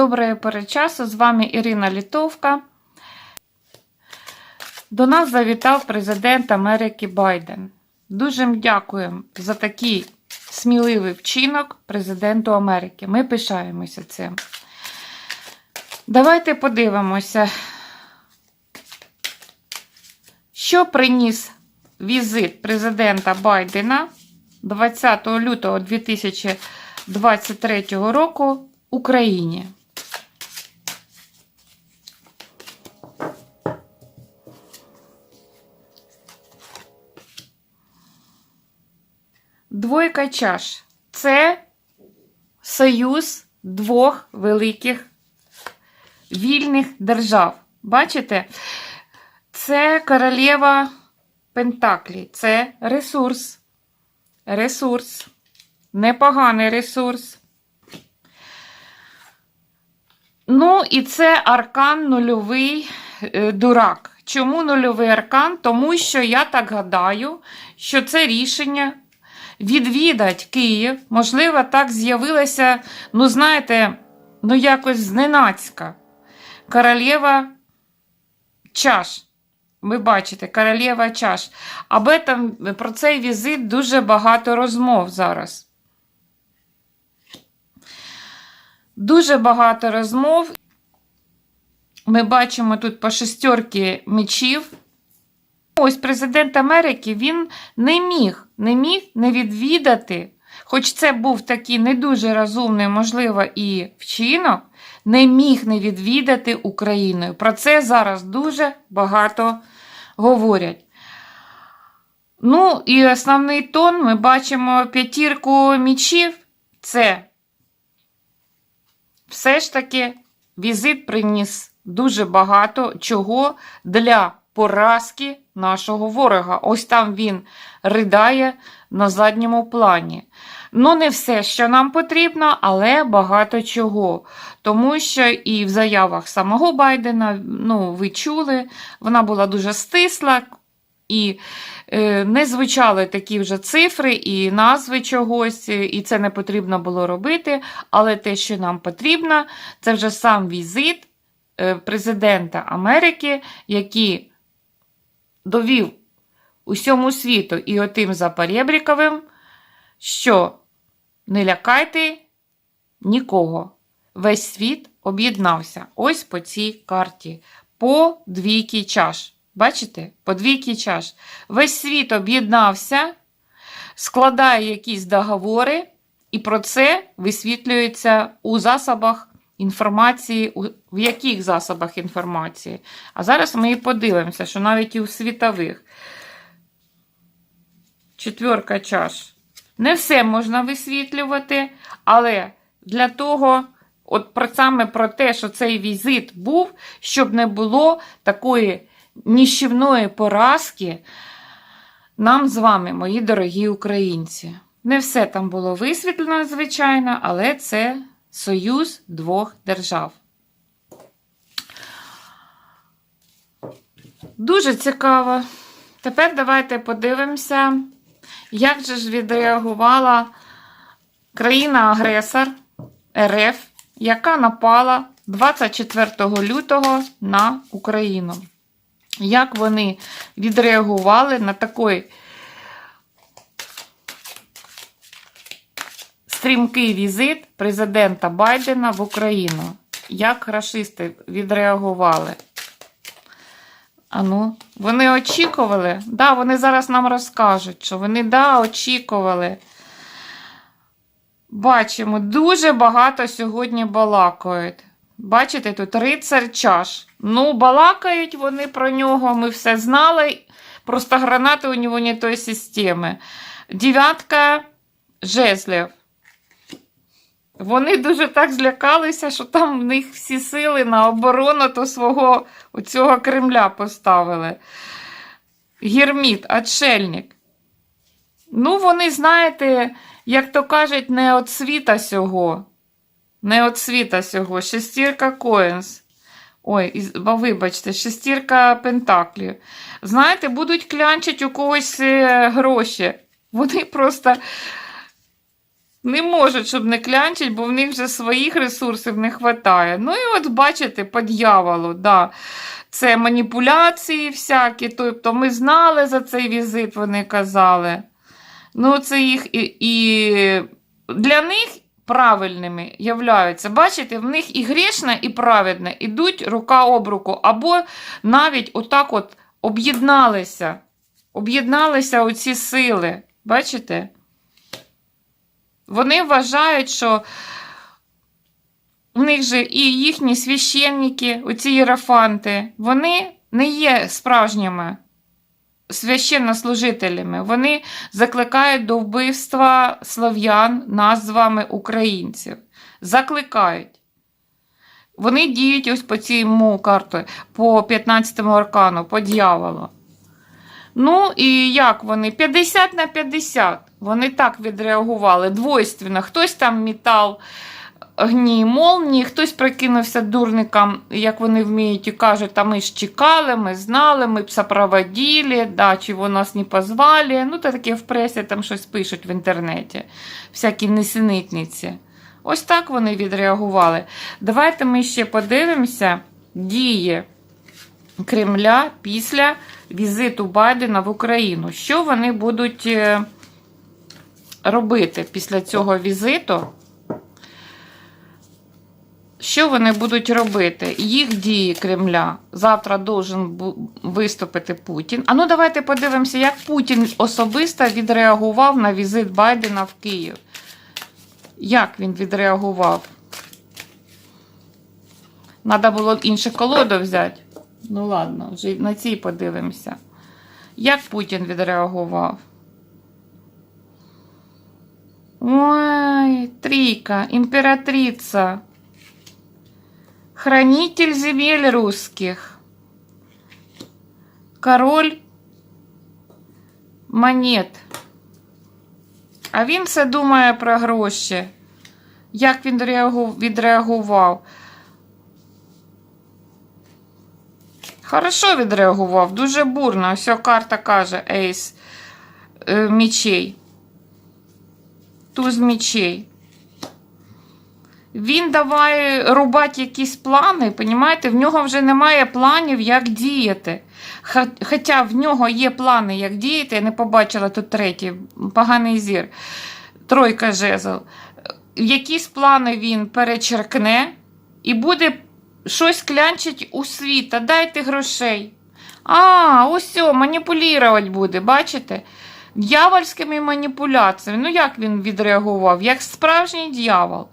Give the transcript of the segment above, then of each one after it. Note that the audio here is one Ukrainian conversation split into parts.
Доброго перечасу, з вами Ірина Літовка. До нас завітав президент Америки Байден. Дуже дякуємо за такий сміливий вчинок президенту Америки. Ми пишаємося цим. Давайте подивимося, що приніс візит президента Байдена 20 лютого 2023 року Україні. Двойка чаш це союз двох великих вільних держав. Бачите? Це королева Пентаклі, це ресурс. Ресурс. Непоганий ресурс. Ну, і це аркан нульовий е, дурак. Чому нульовий аркан? Тому що я так гадаю, що це рішення відвідать Київ. Можливо, так з'явилося, ну, знаєте, ну, якось зненацька. Королева чаш. Ви бачите, королева чаш. Об этом, про цей візит дуже багато розмов зараз. Дуже багато розмов. Ми бачимо тут по шестерки мечів. Ось президент Америки він не міг не міг не відвідати, хоч це був такий не дуже розумний, можливо, і вчинок, не міг не відвідати Україну. Про це зараз дуже багато говорять. Ну, і основний тон ми бачимо п'ятірку мічів. Це все ж таки візит приніс дуже багато чого для поразки нашого ворога. Ось там він ридає на задньому плані. Ну, не все, що нам потрібно, але багато чого. Тому що і в заявах самого Байдена, ну, ви чули, вона була дуже стисла. І е, не звучали такі вже цифри і назви чогось, і це не потрібно було робити. Але те, що нам потрібно, це вже сам візит е, президента Америки, який довів усьому світу і отим Запорєбріковим, що не лякайте нікого. Весь світ об'єднався ось по цій карті, по двійки чаш. Бачите? По двійки чаш. Весь світ об'єднався, складає якісь договори, і про це висвітлюється у засобах інформації, в яких засобах інформації. А зараз ми і подивимося, що навіть і у світових. Четверка чаш. Не все можна висвітлювати, але для того, от про саме про те, що цей візит був, щоб не було такої ніщівної поразки нам з вами, мої дорогі українці. Не все там було висвітлено, звичайно, але це союз двох держав. Дуже цікаво. Тепер давайте подивимося, як же ж відреагувала країна-агресор РФ, яка напала 24 лютого на Україну як вони відреагували на такий стрімкий візит президента Байдена в Україну. Як рашисти відреагували? Ану, вони очікували? Да, вони зараз нам розкажуть, що вони да, очікували. Бачимо, дуже багато сьогодні балакають. Бачите, тут рицар чаш. Ну, балакають вони про нього, ми все знали. Просто гранати у нього не тої системи. Дев'ятка жезлів. Вони дуже так злякалися, що там в них всі сили на оборону то свого цього Кремля поставили. Герміт, отшельник. Ну, вони, знаєте, як то кажуть, не от світа сього. Не от світа сього. Шестірка Коїнс. Ой, вибачте, шестірка пентаклів. Знаєте, будуть клянчити у когось е, гроші. Вони просто не можуть, щоб не клянчить, бо в них вже своїх ресурсів не вистачає. Ну і от бачите, по дьяволу, да. Це маніпуляції всякі. Тобто ми знали за цей візит, вони казали. Ну, це їх і, і для них правильними являються. Бачите, в них і грішне, і праведне ідуть рука об руку, або навіть отак от об'єдналися. Об'єдналися оці сили. Бачите? Вони вважають, що в них же і їхні священники, оці єрафанти, вони не є справжніми священнослужителями. Вони закликають до вбивства слав'ян, нас з вами, українців. Закликають. Вони діють ось по цьому карту, по 15-му аркану, по дьяволу. Ну, і як вони? 50 на 50. Вони так відреагували двойственно. Хтось там метал гній молнії, хтось прикинувся дурникам, як вони вміють, і кажуть, та ми ж чекали, ми знали, ми б да, ви нас не позвали. Ну, та таке в пресі там щось пишуть в інтернеті, всякі несенітниці. Ось так вони відреагували. Давайте ми ще подивимося дії Кремля після візиту Байдена в Україну. Що вони будуть е, робити після цього візиту? Що вони будуть робити? Їх дії Кремля. Завтра должен виступити Путін. А ну давайте подивимося, як Путін особисто відреагував на візит Байдена в Київ. Як він відреагував? Треба було іншу колоду взяти. Ну ладно, вже на цій подивимося. Як Путін відреагував? Ой, трійка, імператриця. Хранитель земель русских. Король монет. А він все думає про гроші. Як він відреагував? Хорошо відреагував, дуже бурно. Ось карта каже Ейс е, мічей. Туз мічей. Він давай рубати якісь плани, понімаєте? В нього вже немає планів, як діяти. Хоча в нього є плани, як діяти. Я не побачила тут третій, поганий зір. Тройка жезл. Якісь плани він перечеркне і буде щось клянчить у світа. Дайте грошей. А, ось о, маніпулювати буде, бачите? Дьявольськими маніпуляціями. Ну, як він відреагував? Як справжній дьявол.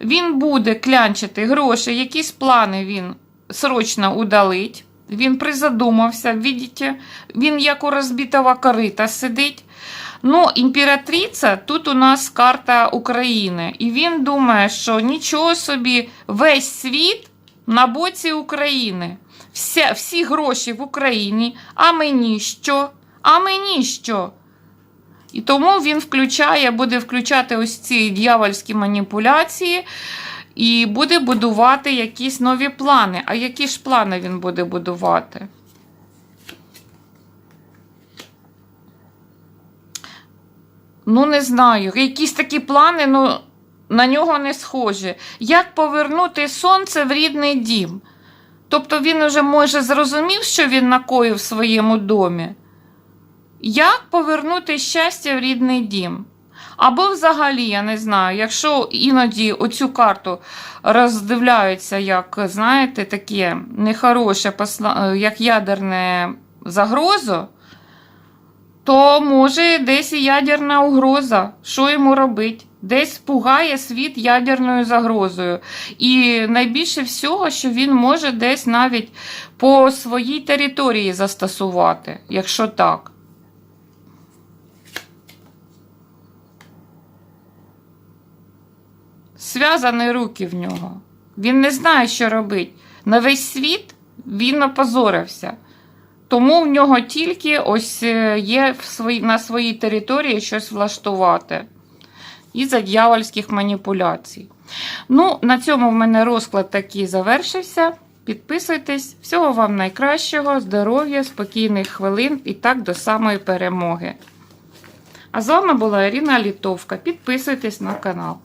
Він буде клянчити гроші, якісь плани він срочно удалить. Він призадумався, видите, він як у розбитого корита сидить. Ну, імператриця тут у нас карта України. І він думає, що нічого собі, весь світ на боці України. Вся, всі гроші в Україні. А мені що? А мені що? І тому він включає, буде включати ось ці дьявольські маніпуляції і буде будувати якісь нові плани. А які ж плани він буде будувати? Ну, не знаю. Якісь такі плани, ну, на нього не схожі. Як повернути сонце в рідний дім? Тобто він уже може зрозумів, що він накоїв в своєму домі. Як повернути щастя в рідний дім? Або взагалі, я не знаю, якщо іноді оцю карту роздивляються, як, знаєте, таке нехороше, е, як ядерне загрозу, то може десь і ядерна угроза. Що йому робити? Десь пугає світ ядерною загрозою. І найбільше всього, що він може десь навіть по своїй території застосувати, якщо так. Зв'язані руки в нього. Він не знає, що робити. На весь світ він опозорився. Тому в нього тільки ось е, є в свої, на своїй території щось влаштувати. Із-за дьявольських маніпуляцій. Ну, на цьому в мене розклад такий завершився. Підписуйтесь, всього вам найкращого, здоров'я, спокійних хвилин і так до самої перемоги. А з вами була Ірина Літовка. Підписуйтесь на канал.